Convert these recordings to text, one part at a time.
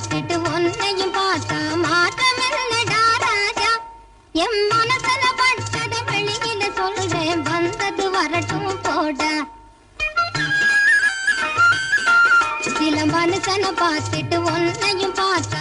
பார்த்துட்டு உன்னையும் பார்த்தா மாற்றம் இல்லடா ராஜா? என் மனசுல பட்டத வெளியில சொல்றேன் வந்தது வரட்டும் போட. சில மனுஷனை பார்த்துட்டு உன்னையும் பார்த்தா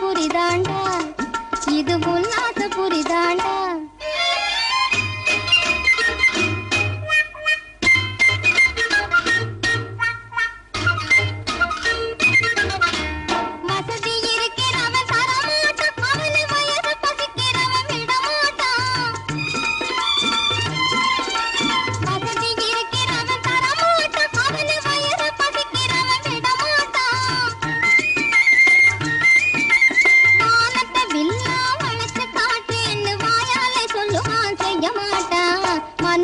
புரிதாண்டா. இது உல்லாச புரிதாண்டா.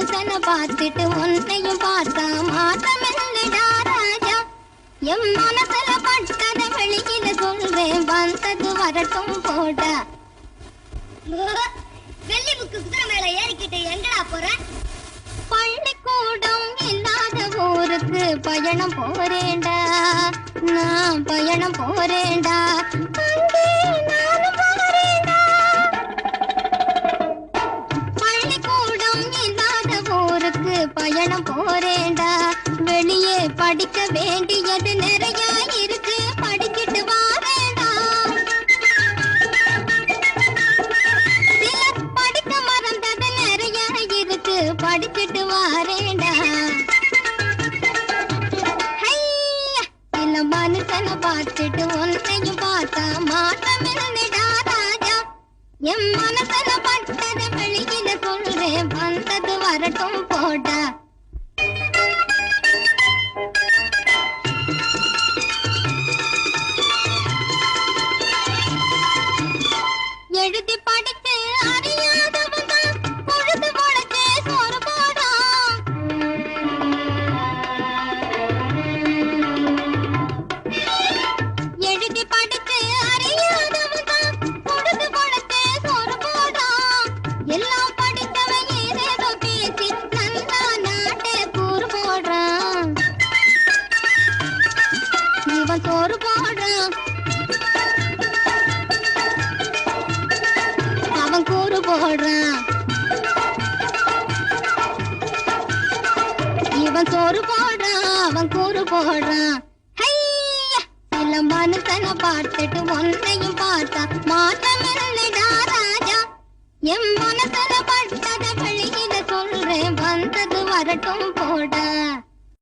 மனுஷனை பார்த்துட்டு உன்னையும் பார்த்தா மாற்றம் இல்லடா ராஜா. என் மனசுல பட்டத வெளியில சொல்றேன் வந்தது வரட்டும் போட. வெள்ளி புக்கு குதிரை மேல ஏறிக்கிட்டு எங்கடா போற? பள்ளிக்கூடம் இல்லாத ஊருக்கு பயணம் போறேன்டா. நான் பயணம் போறேன்டா. படிக்க வேண்டியது நிறைய இருக்கு படிக்கிட்டு வாரேன்டா சிலர் படிக்க மறந்தது நிறைய இருக்கு படிச்சுட்டு வாரேன்டா ஹையா, மனுஷனை பார்த்துட்டு ஒன்றையும் பார்த்தா மாட்டம் இல்லடா ராஜா. எம்மா சோறு போடுறான் அவன் கூறு போடுறான் இவன் சோறு போடுறான் அவன் கூறு போடுறான் மனுஷனை பார்த்துட்டு ஒன்னையும் பார்த்தா மாற்றம் இல்லடா ராஜா. என் மனசுல பட்டத வெளியில சொல்றேன் வந்தது வரட்டும்